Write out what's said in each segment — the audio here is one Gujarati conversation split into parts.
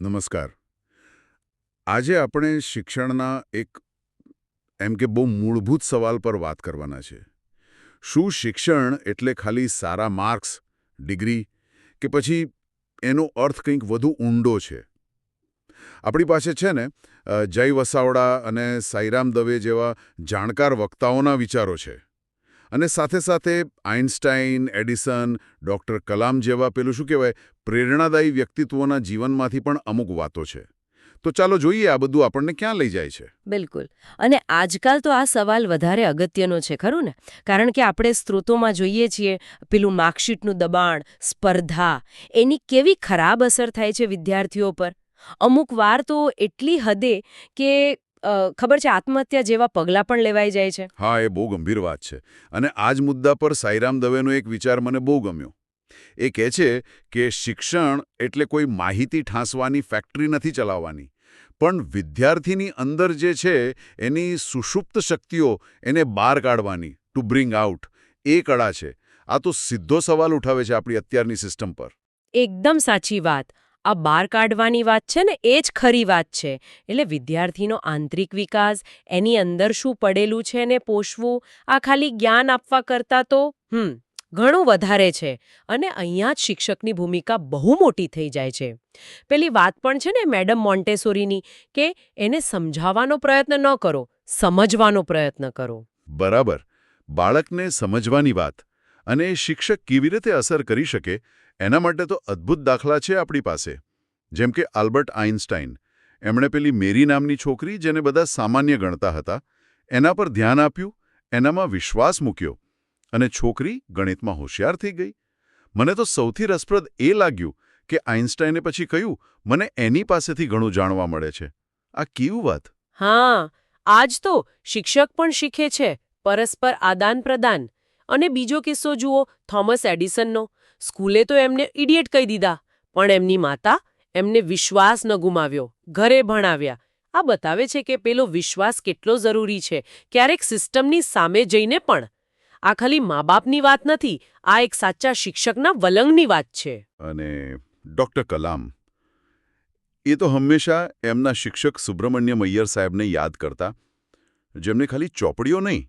નમસ્કાર. આજે આપણે શિક્ષણના એક, એમ કે બહુ મૂળભૂત સવાલ પર વાત કરવાના છે. શું શિક્ષણ એટલે ખાલી સારા માર્ક્સ, ડિગ્રી કે પછી એનો અર્થ કંઈક વધુ ઊંડો છે? આપણી પાસે છે ને જય વસાવડા અને સાઈરામ દવે જેવા જાણકાર વક્તાઓના વિચારો છે. અને સાથે સાથે આઇન્સ્ટાઈન એડિસન, ડૉક્ટર કલામ જેવા પેલું શું કહેવાય, પ્રેરણાદાયી વ્યક્તિત્વોના જીવનમાંથી પણ અમુક વાતો છે. તો ચાલો જોઈએ આ બધું આપણને ક્યાં લઈ જાય છે. બિલકુલ. અને આજકાલ તો આ સવાલ વધારે અગત્યનો છે, ખરું ને? કારણ કે આપણે સ્ત્રોતોમાં જોઈએ છીએ, પેલું માર્કશીટનું દબાણ, સ્પર્ધા, એની કેવી ખરાબ અસર થાય છે વિદ્યાર્થીઓ પર? અમુક વાર તો એટલી હદે કે ખબર છે આત્મહત્યા જેવા પગલાં પણ લેવાઈ જાય છે? હા એ બહુ ગંભીર વાત છે. અને આ જ મુદ્દા પર સાઈરામ દવેનો એક વિચાર મને બહુ ગમ્યો. એ કહે છે કે શિક્ષણ એટલે કોઈ માહિતી ઠાંસવાની ફેક્ટરી નથી ચલાવવાની. પણ વિદ્યાર્થીની અંદર જે છે એની સુષુપ્ત શક્તિઓ એને બહાર કાઢવાની ટુ બ્રિંગ આઉટ એ કળા છે. આ તો સીધો સવાલ ઉઠાવે છે આપણી અત્યારની સિસ્ટમ પર. એકદમ સાચી વાત. આ બહાર કાઢવાની વાત છે ને, એ જ ખરી વાત છે. એટલે વિદ્યાર્થીનો આંતરિક વિકાસ, એની અંદર શું પડેલું છે ને પોષવું, આ ખાલી જ્ઞાન આપવા કરતાં તો, હમ, ઘણું વધારે છે. અને અહીંયા જ શિક્ષકની ભૂમિકા બહુ મોટી થઈ જાય છે. પેલી વાત પણ છે ને મેડમ મોન્ટેસોરીની, કે એને સમજાવવાનો પ્રયત્ન ન કરો, સમજવાનો પ્રયત્ન કરો. બરાબર. બાળકને સમજવાની વાત. અને શિક્ષક કેવી રીતે અસર કરી શકે એના માટે તો અદ્ભુત દાખલા છે આપણી પાસે. જેમ કે આલ્બર્ટ આઇન્સ્ટાઈન એમણે પેલી મેરી નામની છોકરી જેને બધા સામાન્ય ગણતા હતા, એના પર ધ્યાન આપ્યું, એનામાં વિશ્વાસ મૂક્યો અને છોકરી ગણિતમાં હોશિયાર થઈ ગઈ. મને તો સૌથી રસપ્રદ એ લાગ્યું કે આઇન્સ્ટાઈને પછી કહ્યું, મને એની પાસેથી ઘણું જાણવા મળે છે. આ કેવું વાત? હા, આજ તો શિક્ષક પણ શીખે છે, પરસ્પર આદાન પ્રદાન અને બીજો કિસ્સો જુઓ, થોમસ એડિસનનો. સ્કૂલે તો એમને ઇડિયટ કહી દીધા, પણ એમની માતા એમને વિશ્વાસ ન ગુમાવ્યો, ઘરે ભણાવ્યા. આ બતાવે છે કે પેલો વિશ્વાસ કેટલો જરૂરી છે, ક્યારેક સિસ્ટમની સામે જઈને પણ. આ ખાલી મા બાપની વાત નથી, આ એક સાચા શિક્ષકના વલંગની વાત છે. અને ડૉક્ટર કલામ, એ તો હંમેશા એમના શિક્ષક સુબ્રમણ્યમ અય્યર સાહેબને યાદ કરતા. જેમને ખાલી ચોપડીઓ નહીં,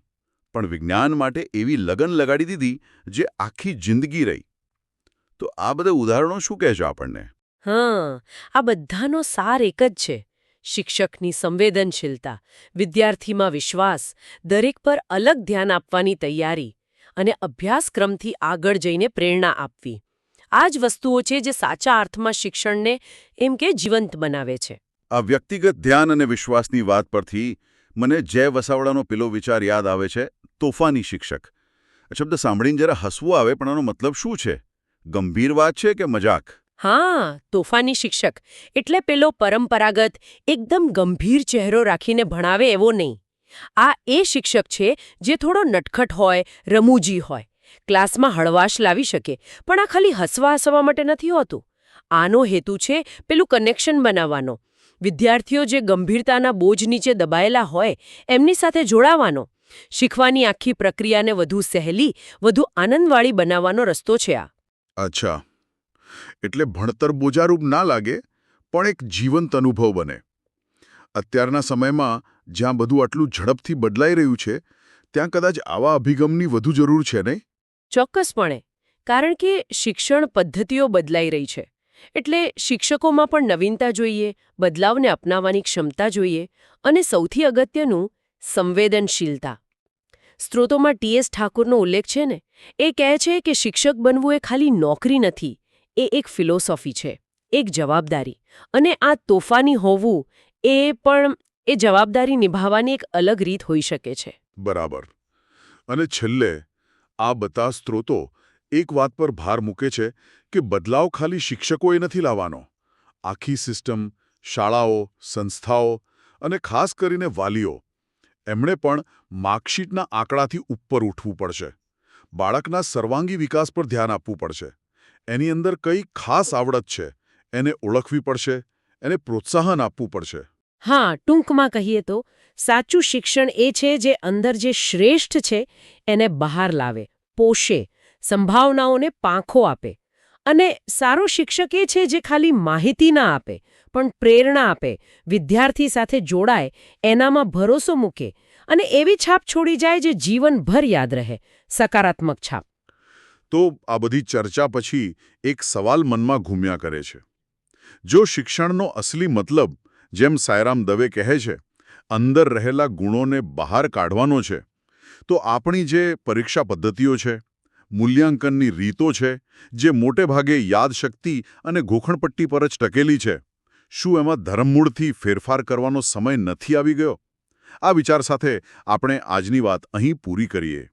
પણ વિજ્ઞાન માટે એવી લગન લગાડી દીધી, જે આખી જિંદગી રહી. તો આ બધા ઉદાહરણો શું કહેશો આપણને? હા આ બધાનો સાર એક જ છે. શિક્ષકની સંવેદનશીલતા વિદ્યાર્થીમાં વિશ્વાસ દરેક પર અલગ ધ્યાન આપવાની તૈયારી અને અભ્યાસક્રમથી આગળ જઈને પ્રેરણા આપવી. આ જ વસ્તુઓ છે જે સાચા અર્થમાં શિક્ષણને એમ કે જીવંત બનાવે છે. આ વ્યક્તિગત ધ્યાન અને વિશ્વાસની વાત પરથી મને જય વસાવડાનો પેલો વિચાર યાદ આવે છે તોફાની શિક્ષક. શબ્દ સાંભળીને જરા હસવું આવે પણ આનો મતલબ શું છે? ગંભીર વાત છે કે મજાક? હા, તોફાની શિક્ષક. એટલે પેલો પરંપરાગત, એકદમ ગંભીર ચહેરો રાખીને ભણાવે એવો નહીં. આ એ શિક્ષક છે જે થોડો નટખટ હોય, રમૂજી હોય. ક્લાસમાં હળવાશ લાવી શકે, પણ આ ખાલી હસવા હસવા માટે નથી હોતું. આનો હેતુ છે પેલું કનેક્શન બનાવવાનો. વિદ્યાર્થીઓ જે ગંભીરતાના બોજ નીચે દબાયેલા હોય, એમની સાથે જોડાવાનો. શીખવાની આખી પ્રક્રિયાને વધુ સહેલી, વધુ આનંદવાળી બનાવવાનો રસ્તો છે આ. અચ્છા. એટલે ભણતર બોજારૂપ ના લાગે, પણ એક જીવંત અનુભવ બને. અત્યારના સમયમાં જ્યાં બધું આટલું ઝડપથી બદલાઈ રહ્યું છે, ત્યાં કદાચ આવા અભિગમની વધુ જરૂર છે નહીં? ચોક્કસપણે. કારણ કે શિક્ષણ પદ્ધતિઓ બદલાઈ રહી છે. એટલે શિક્ષકોમાં પણ નવીનતા જોઈએ, બદલાવને અપનાવવાની ક્ષમતા જોઈએ અને સૌથી અગત્યનું સંવેદનશીલતા. સ્ત્રોતોમાં ટીએસ ઠાકુરનો ઉલ્લેખ છે ને, એ કહે છે કે શિક્ષક બનવું એ ખાલી નોકરી નથી, એ એક ફિલોસોફી છે, એક જવાબદારી. અને આ તોફાની હોવું એ પણ, એ જવાબદારી નિભાવવાની એક અલગ રીત હોઈ શકે છે. બરાબર. અને છેલ્લે, આ બધા સ્ત્રોતો એક વાત પર ભાર મૂકે છે કે બદલાવ ખાલી શિક્ષકોએ નથી લાવવાનો. આખી સિસ્ટમ, શાળાઓ, સંસ્થાઓ અને ખાસ કરીને વાલીઓ એમણે પણ માર્કશીટના આંકડાથી ઉપર ઉઠવું પડશે. બાળકના સર્વાંગી વિકાસ પર ધ્યાન આપવું પડશે. એની અંદર કઈ ખાસ આવડત છે, એને ઓળખવી પડશે, એને પ્રોત્સાહન આપવું પડશે. હા, ટૂંકમાં કહીએ તો, સાચું શિક્ષણ એ છે જે અંદર જે શ્રેષ્ઠ છે, એને બહાર લાવે, પોષે, સંભાવનાઓને પાંખો આપે. અને સારો શિક્ષક એ છે જે ખાલી માહિતી ના આપે, પણ પ્રેરણા આપે, વિદ્યાર્થી સાથે જોડાય, એનામાં ભરોસો મૂકે અને એવી છાપ છોડી જાય જે જીવનભર યાદ રહે, સકારાત્મક છાપ. તો આ બધી ચર્ચા પછી એક સવાલ મનમાં ઘૂમ્યા કરે છે. જો શિક્ષણનો અસલી મતલબ, જેમ સાયરામ દવે કહે છે, અંદર રહેલા ગુણોને બહાર કાઢવાનો છે, તો આપણી જે પરીક્ષા પદ્ધતિઓ છે મૂલ્યાંકનની રીતો છે, જે મોટે ભાગે યાદશક્તિ અને ગોખણપટ્ટી પર જ ટકેલી છે. શું એમાં ધર્મમૂળથી ફેરફાર કરવાનો સમય નથી આવી ગયો? આ વિચાર સાથે આપણે આજની વાત અહીં પૂરી કરીએ.